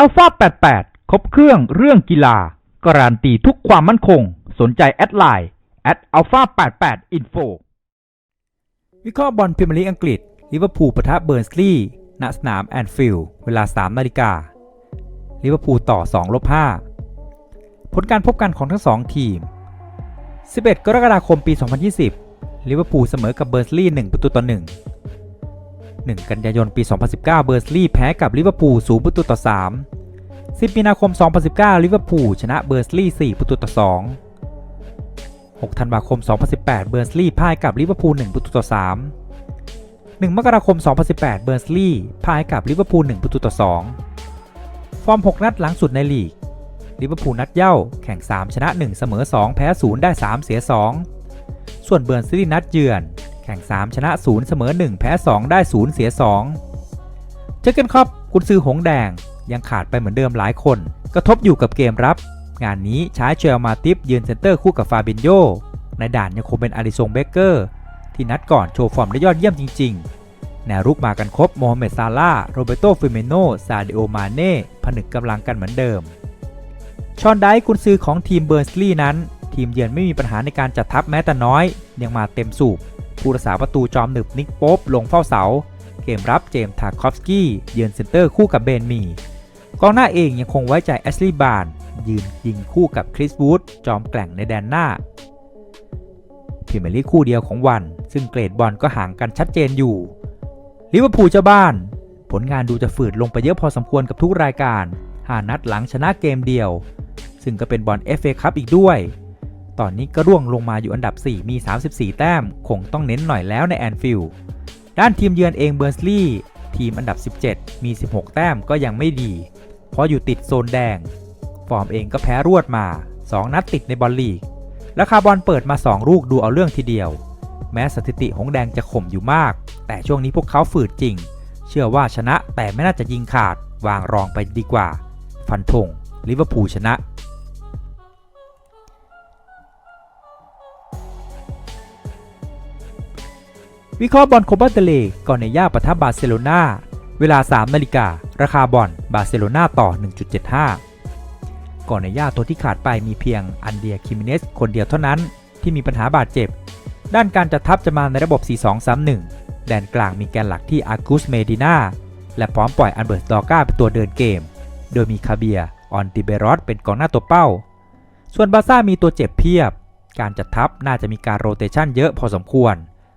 อัลฟา88 ครบเครื่องเรื่องกีฬา การันตีทุกความมั่นคง สนใจแอดไลน์แอดอัลฟา88 info วิเคราะห์บอลพรีเมียร์ลีกอังกฤษ ลิเวอร์พูลปะทะเบิร์นสลีย์ ณ สนามแอนฟิลด์ เวลา 3 นาฬิกา ลิเวอร์พูลต่อ2ลบ5ผลการพบกันของทั้ง 2 ทีม 11 กรกฎาคม ปี 2020 ลิเวอร์พูลเสมอกับเบิร์นสลีย์1ประตูต่อ1 1 กันยายนปี 2019 เบอร์สลีย์แพ้กับลิเวอร์พูล0ประตูต่อ 3 10 มีนาคม 2019 ลิเวอร์พูลชนะเบอร์สลีย์4ประตูต่อ 2 6 ธันวาคม 2018 เบอร์สลีย์พ่ายกับลิเวอร์พูล1ประตูต่อ 3 1 มกราคม 2018 เบอร์สลีย์พ่ายกับลิเวอร์พูล1ประตูต่อ 2 ฟอร์ม 6 นัดหลังสุดในลีก ลิเวอร์พูลนัดเย่าแข่ง 3 ชนะ 1 เสมอ 2 แพ้ 0 ได้ 3 เสีย 2 ส่วนเบิร์สลีย์นัดเยือน ข่ง 3 ชนะ 0 เสมอ 1 แพ้ 2 ได้ 0 เสีย 2 เจอกันครับกุนซือหงแดงยังขาดไปเหมือนเดิมหลายคน กระทบอยู่กับเกมรับ งานนี้ใช้เชลมาติฟยืนเซนเตอร์คู่กับฟาบินโยในด่านยังคงเป็นอาริซงเบเกอร์ ที่นัดก่อนโชว์ฟอร์มได้ยอดเยี่ยมจริง ๆ แนวรุกมากันครบโมฮัมเหม็ดซาลาโรเบโตฟิเมโน ซาดิโอ มาเน่ ผนึกกำลังกันเหมือนเดิม ชอนไดกุนซือของทีมเบิร์นสลีย์นั้น ทีมเยือนไม่มีปัญหาในการจัดทัพแม้แต่น้อย ยังมาเต็มสูบ ผู้รักษาประตูจอมหนึบนิกโป๊ปลงเฝ้าเสา เกมรับเจมส์ทาคอฟสกี้ยืนเซนเตอร์คู่กับเบนมีกองหน้าเองยังคงไว้ใจแอชลีย์บาร์นยืนยิงคู่กับคริสวูดจอมแกล่งในแดนหน้าพรีเมียร์ลีกคู่เดียวของวัน ซึ่งเกรดบอลก็ห่างกันชัดเจนอยู่ลิเวอร์พูลเจ้าบ้าน ผลงานดูจะฝืดลงไปเยอะพอสมควรกับทุกรายการหานัดหลังชนะเกมเดียว ซึ่งก็เป็นบอล FA คัพอีกด้วย ตอนนี้ก็ร่วงลงมาอยู่อันดับ 4 มี 34 แต้ม คงต้องเน้นหน่อยแล้วในแอนฟิลด์ด้านทีมเยือนเองเบอร์สลีย์ทีมอันดับ 17 มี 16 แต้มก็ยังไม่ดี เพราะอยู่ติดโซนแดง ฟอร์มเองก็แพ้รวดมา 2 นัดติดในบอลลีก และคาร์บอลเปิดมา 2 ลูกดูเอาเรื่องทีเดียว แม้สถิติหงแดงจะข่มอยู่มาก แต่ช่วงนี้พวกเขาฝืดจริง เชื่อว่าชนะแต่ไม่น่าจะยิงขาด วางรองไปดีกว่า ฟันธงลิเวอร์พูลชนะ วิเคราะห์บอลโคปาเตเลก่อนในย่าปะทะบาร์เซโลนาเวลา 3 นาฬิการาคาบอลบาร์เซโลนาต่อ 1.75 ก่อนในย่าตัวที่ขาดไปมีเพียงอันเดียคิมิเนสคนเดียวเท่านั้นที่มีปัญหาบาดเจ็บ ด้านการจัดทัพจะมาในระบบ 4-2-3-1 แดนกลางมีแกนหลักที่อากุสเมดินาและพร้อมปล่อยอันเบิร์ตดอก้าเป็นตัวเดินเกม โดยมีคาเบียออนติเบรอสเป็นกองหน้าตัวเป้า ส่วนบาซ่ามีตัวเจ็บเพียบ การจัดทัพน่าจะมีการโรเตชันเยอะพอสมควร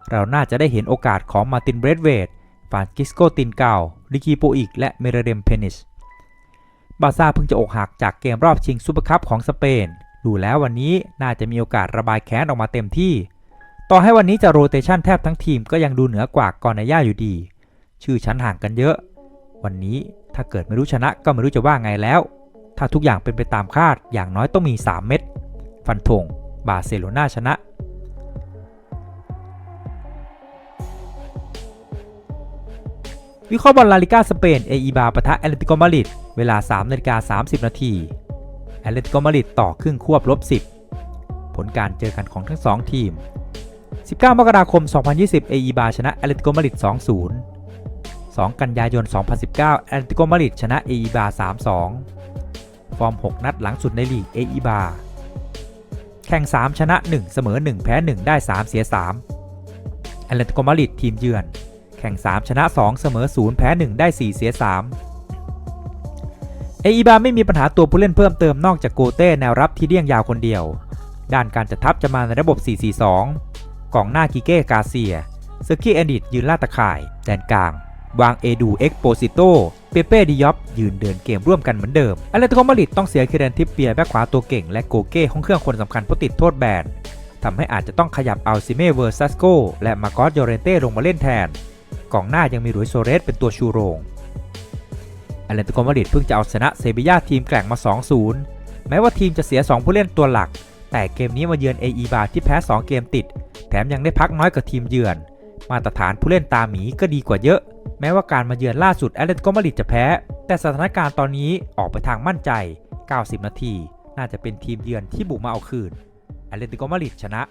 เราน่าจะได้เห็นโอกาสของมาร์ตินเบรดเวดฟานกิสโกตินเกาลิกีโปอิกและเมเรเดมเพนิชบาซ่าเพิ่งจะอกหักจากเกมรอบชิงซูเปอร์คัพของสเปน ดูแล้ววันนี้น่าจะมีโอกาสระบายแค้นออกมาเต็มที่ ต่อให้วันนี้จะโรเตชันแทบทั้งทีมก็ยังดูเหนือกว่ากอนาย่าอยู่ดี ชื่อชั้นห่างกันเยอะ วันนี้ถ้าเกิดไม่รู้ชนะก็ไม่รู้จะว่าไงแล้ว ถ้าทุกอย่างเป็นไปตามคาดอย่างน้อยต้องมี 3 เม็ดฟันธงบาร์เซโลนาชนะ วิเคราะห์บอลลาลิกาสเปนเออีบาปะทะแอตเลติโกมาดริดเวลา3นาฬิกา30 นาทีแอตเลติโกมาดริดต่อครึ่งควบลบ 10 ผลการเจอกันของทั้ง 2 ทีม 19 มกราคม 2020เออีบาชนะแอตเลติโกมาดริด2-0 2 กันยายน 2019แอตเลติโกมาดริดชนะเออีบา3-2 ฟอร์ม 6 นัดหลังสุดในลีกเออีบาแข่ง 3 ชนะ 1 เสมอ 1 แพ้ 1 ได้ 3 เสีย 3แอตเลติโกมาดริดทีมเยือน แข่ง 3 ชนะ 2 เสมอ 0 แพ้ 1 ได้ 4 เสีย 3 เออีบาไม่มีปัญหาตัวผู้เล่นเพิ่มเติมนอกจากโกเต้แนวรับที่เลี่ยงยาวคนเดียว ด้านการจัดทัพจะมาในระบบ 4-4-2 กองหน้ากิเก้กาเซียเซอร์กี้แอนดิตยืนล่าตะข่าย แดนกลาง วางเอดูเอ็กโปซิโตเปเป้ดิยอปยืนเดินเกมร่วมกันเหมือนเดิมอเลตโกมาริดต้องเสียเคเรนทิปเปียแบ็คขวาตัวเก่งและโกเก้ห้องเครื่องคนสำคัญเพราะติดโทษแบนทำให้อาจจะต้องขยับอัลซิเม่เวอร์ซัสโกและมาโกอสโยเรนเต้ลงมาเล่นแทน กองหน้ายังมีหลุยโซเรสเป็นตัวชูโรงอเลนติโกมาดริดเพิ่งจะเอาชนะเซบียาทีมแกร่งมา 2-0 แม้ว่าทีมจะเสีย 2 ผู้เล่นตัวหลัก แต่เกมนี้มาเยือนเออีบาที่แพ้ 2 เกมติด แถมยังได้พักน้อยกว่าทีมเยือน มาตรฐานผู้เล่นตาหมีก็ดีกว่าเยอะ แม้ว่าการมาเยือนล่าสุดแอตเลติโกมาดริดจะแพ้ แต่สถานการณ์ตอนนี้ออกไปทางมั่นใจ 90 นาที น่าจะเป็นทีมเยือนที่บุกมาเอาคืนแอตเลติโกมาดริดชนะ